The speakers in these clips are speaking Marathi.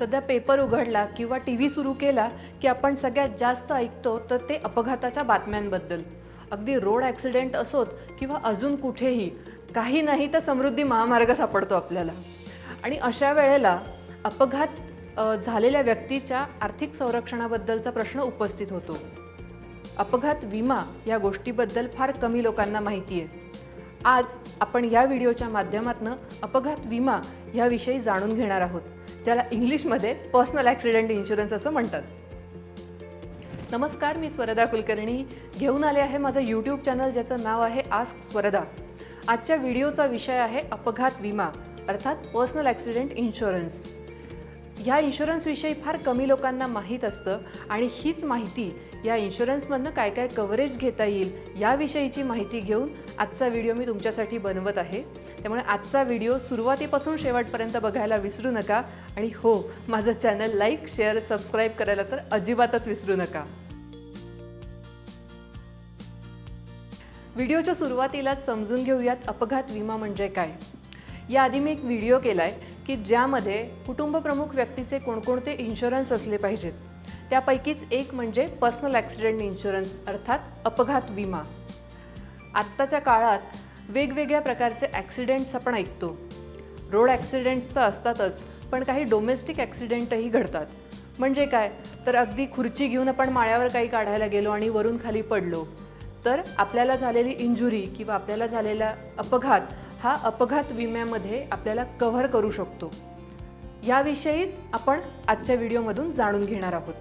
सध्या पेपर उघडला किंवा टी व्ही सुरू केला की आपण सगळ्यात जास्त ऐकतो तर ते अपघाताच्या बातम्यांबद्दल. अगदी रोड ॲक्सिडेंट असोत किंवा अजून कुठेही काही नाही तर समृद्धी महामार्ग सापडतो आपल्याला. आणि अशा वेळेला अपघात झालेल्या व्यक्तीच्या आर्थिक संरक्षणाबद्दलचा प्रश्न उपस्थित होतो. अपघात विमा या गोष्टीबद्दल फार कमी लोकांना माहिती आहे. आज आपण या व्हिडिओच्या माध्यमातून अपघात विमा याविषयी जाणून घेणार आहोत. ज्याला इंग्लिशमध्ये पर्सनल ॲक्सिडेंट इन्शुरन्स असं म्हणतात. नमस्कार मी स्वरदा कुलकर्णी. घेऊन आले आहे माझं यूट्यूब चॅनल ज्याचं नाव आहे आस्क स्वरदा. आजच्या व्हिडिओचा विषय आहे अपघात विमा अर्थात पर्सनल ॲक्सिडेंट इन्शुरन्स ह्या इन्शुरन्सविषयी फार कमी लोकांना माहीत असतं आणि हीच माहिती या इन्शुरन्समधनं काय काय कव्हरेज घेता येईल याविषयीची माहिती घेऊन आजचा व्हिडिओ मी तुमच्यासाठी बनवत आहे. त्यामुळे आजचा व्हिडिओ सुरुवातीपासून शेवटपर्यंत बघायला विसरू नका आणि हो माझं चॅनल लाईक शेअर सबस्क्राईब करायला तर अजिबातच विसरू नका. व्हिडिओच्या सुरुवातीलाच समजून घेऊयात अपघात विमा म्हणजे काय. याआधी मी एक व्हिडिओ केला आहे की ज्यामध्ये कुटुंबप्रमुख व्यक्तीचे कोणकोणते इन्शुरन्स असले पाहिजेत. त्यापैकीच एक म्हणजे पर्सनल ॲक्सिडेंट इन्शुरन्स अर्थात अपघात विमा. आत्ताच्या काळात वेगवेगळ्या प्रकारचे ॲक्सिडेंट्स आपण ऐकतो. रोड ॲक्सिडेंट्स तर असतातच पण काही डोमेस्टिक ॲक्सिडेंटही घडतात. म्हणजे काय? तर अगदी खुर्ची घेऊन आपण माळ्यावर काही काढायला गेलो आणि वरून खाली पडलो तर आपल्याला झालेली इंजुरी किंवा आपल्याला झालेला अपघात हा अपघात विम्यामध्ये आपल्याला कव्हर करू शकतो. याविषयीच आपण आजच्या व्हिडिओमधून जाणून घेणार आहोत.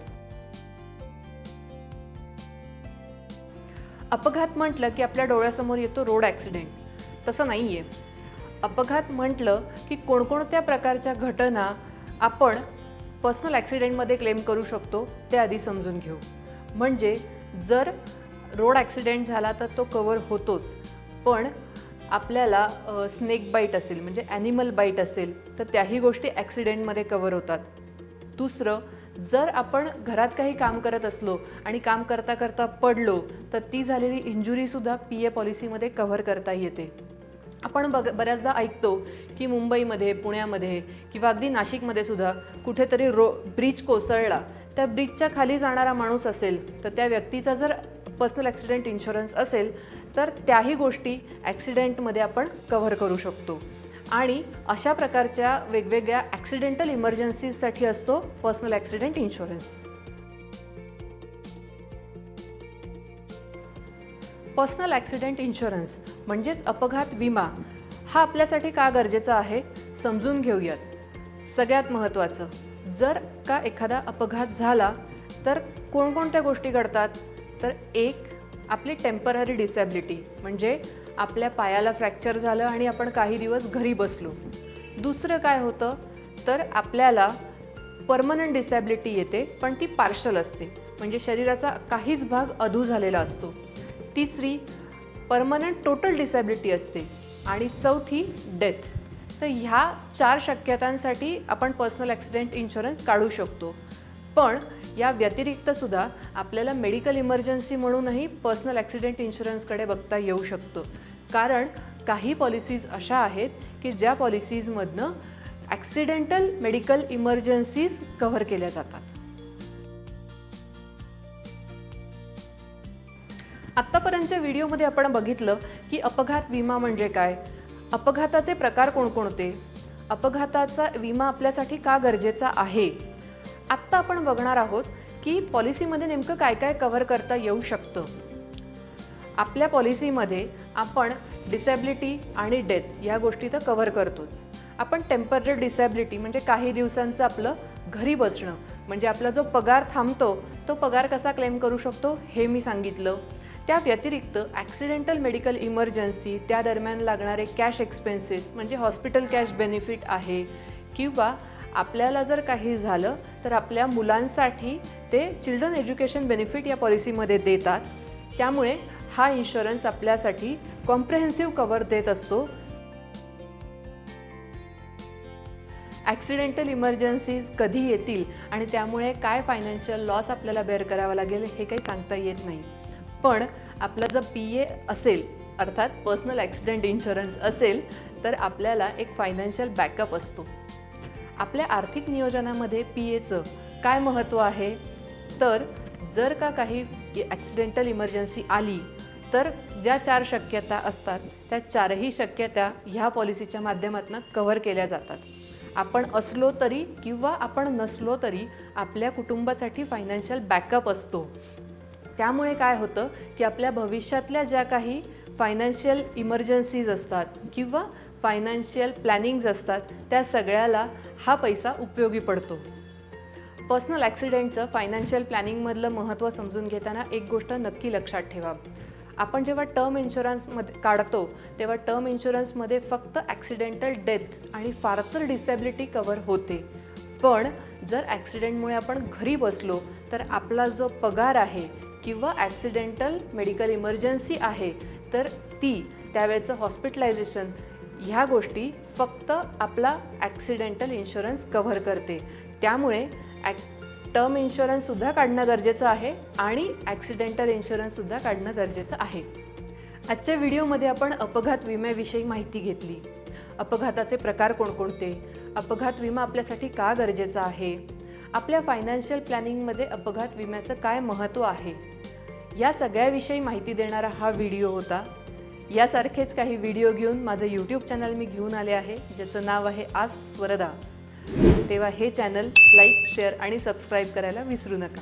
अपघात म्हटलं की आपल्या डोळ्यासमोर येतो रोड ॲक्सिडेंट. तसं नाही आहे अपघात म्हटलं की कोणकोणत्या प्रकारच्या घटना आपण पर्सनल ॲक्सिडेंटमध्ये क्लेम करू शकतो ते आधी समजून घेऊ. म्हणजे जर रोड ॲक्सिडेंट झाला तर तो कवर होतोच पण आपल्याला स्नेक बाईट असेल म्हणजे ॲनिमल बाईट असेल तर त्याही गोष्टी ॲक्सिडेंटमध्ये कवर होतात. दुसरं जर आपण घरात काही काम करत असलो आणि काम करता करता पडलो तर ती झालेली इंजुरीसुद्धा पी ए पॉलिसीमध्ये कव्हर करता येते. आपण बघ बऱ्याचदा ऐकतो की मुंबईमध्ये पुण्यामध्ये किंवा अगदी नाशिकमध्ये सुद्धा कुठेतरी रो ब्रिज कोसळला त्या ब्रिजच्या खाली जाणारा माणूस असेल तर त्या व्यक्तीचा जर पर्सनल ॲक्सिडेंट इन्शुरन्स असेल तर त्याही गोष्टी ॲक्सिडेंटमध्ये आपण कव्हर करू शकतो. आणि अशा प्रकारच्या वेगवेगळ्या ॲक्सिडेंटल इमर्जन्सीजसाठी असतो personal accident insurance personal accident insurance म्हणजेच अपघात विमा हा आपल्यासाठी का गरजेचा आहे समजून घेऊयात. सगळ्यात महत्त्वाचं जर का एखादा अपघात झाला तर कोणकोणत्या गोष्टी घडतात? तर एक आपली टेंपररी डिसॅबिलिटी म्हणजे आपल्या पायाला फ्रॅक्चर झालं आणि आपण काही दिवस घरी बसलो. दुसरं काय होतं? तर आपल्याला परमनंट डिसॅबिलिटी येते पण ती पार्शल असते. म्हणजे शरीराचा काहीच भाग अधू झालेला असतो. तिसरी परमनंट टोटल डिसॅबिलिटी असते. आणि चौथी डेथ तर ह्या चार शक्यतांसाठी आपण पर्सनल ॲक्सिडेंट इन्शुरन्स काढू शकतो. पण या व्यतिरिक्त सुद्धा आपल्याला मेडिकल इमर्जन्सी म्हणूनही पर्सनल ॲक्सिडेंट इन्शुरन्सकडे बघता येऊ शकतं. कारण काही पॉलिसीज अशा आहेत की ज्या पॉलिसीजमधनं ॲक्सिडेंटल मेडिकल इमर्जन्सीज कव्हर केल्या जातात. आत्तापर्यंतच्या व्हिडिओमध्ये आपण बघितलं की अपघात विमा म्हणजे काय? अपघाताचे प्रकार कोणकोणते? अपघाताचा विमा आपल्यासाठी का गरजेचा आहे? आत्ता आपण बघणार आहोत की पॉलिसीमध्ये नेमकं काय काय कव्हर करता येऊ शकतं. आपल्या पॉलिसीमध्ये आपण डिसॅबिलिटी आणि डेथ या गोष्टी तर कव्हर करतोच. आपण टेंपररी डिसॅबिलिटी म्हणजे काही दिवसांचं आपलं घरी बसणं म्हणजे आपला जो पगार थांबतो तो पगार कसा क्लेम करू शकतो हे मी सांगितलं. त्या व्यतिरिक्त ॲक्सिडेंटल मेडिकल इमर्जन्सी त्या दरम्यान लागणारे कॅश एक्सपेन्सेस म्हणजे हॉस्पिटल कॅश बेनिफिट आहे किंवा आपल्याला जर काही झालं तर आपल्या मुलांसाठी ते चिल्ड्रन एज्युकेशन बेनिफिट या पॉलिसीमध्ये देतात. त्यामुळे हा इन्शुरन्स आपल्यासाठी कॉम्प्रेहेन्सिव्ह कवर देत असतो. ॲक्सिडेंटल इमर्जन्सीज कधी येतील आणि त्यामुळे काय फायनान्शियल लॉस आपल्याला बेअर करावा लागेल हे काही सांगता येत नाही. पण आपला जर पी ए असेल अर्थात पर्सनल ॲक्सिडेंट इन्शुरन्स असेल तर आपल्याला एक फायनान्शियल बॅकअप असतो. आपल्या आर्थिक नियोजनामध्ये पी एचं काय महत्त्व आहे? तर जर का काही ॲक्सिडेंटल इमर्जन्सी आली तर ज्या चार शक्यता असतात त्या चारही शक्यता ह्या पॉलिसीच्या माध्यमातून कव्हर केल्या जातात. आपण असलो तरी किंवा आपण नसलो तरी आपल्या कुटुंबासाठी फायनान्शियल बॅकअप असतो. त्यामुळे काय होतं की आपल्या भविष्यातल्या ज्या काही फायनान्शियल इमर्जन्सीज असतात किंवा फायनान्शियल प्लॅनिंग्ज असतात त्या सगळ्याला हा पैसा उपयोगी पडतो. पर्सनल ॲक्सिडेंटचं फायनान्शियल प्लॅनिंगमधलं महत्त्व समजून घेताना एक गोष्ट नक्की लक्षात ठेवा. आपण जेव्हा टर्म इन्शुरन्समध्ये काढतो तेव्हा टर्म इन्शुरन्समध्ये फक्त ॲक्सिडेंटल डेथ आणि फार तर डिसेबिलिटी कवर होते. पण जर ॲक्सिडेंटमुळे आपण घरी बसलो तर आपला जो पगार आहे किंवा ॲक्सिडेंटल मेडिकल इमर्जन्सी आहे तर ती त्यावेळेचं हॉस्पिटलायझेशन ह्या गोष्टी फक्त आपला ॲक्सिडेंटल इन्शुरन्स कव्हर करते. त्यामुळे ॲक टर्म इन्शुरन्ससुद्धा काढणं गरजेचं आहे आणि ॲक्सिडेंटल इन्शुरन्ससुद्धा काढणं गरजेचं आहे. आजच्या व्हिडिओमध्ये आपण अपघात विम्याविषयी माहिती घेतली. अपघाताचे प्रकार कोणकोणते? अपघात विमा आपल्यासाठी का गरजेचा आहे? आपल्या फायनान्शियल प्लॅनिंगमध्ये अपघात विम्याचं काय महत्त्व आहे? या सगळ्याविषयी माहिती देणारा हा व्हिडिओ होता. यासारखेच काही व्हिडिओ घेऊन माझं यूट्यूब चॅनल मी घेऊन आले आहे ज्याचं नाव आहे आज स्वरदा. तेव्हा हे चॅनल लाईक शेअर आणि सबस्क्राईब करायला विसरू नका.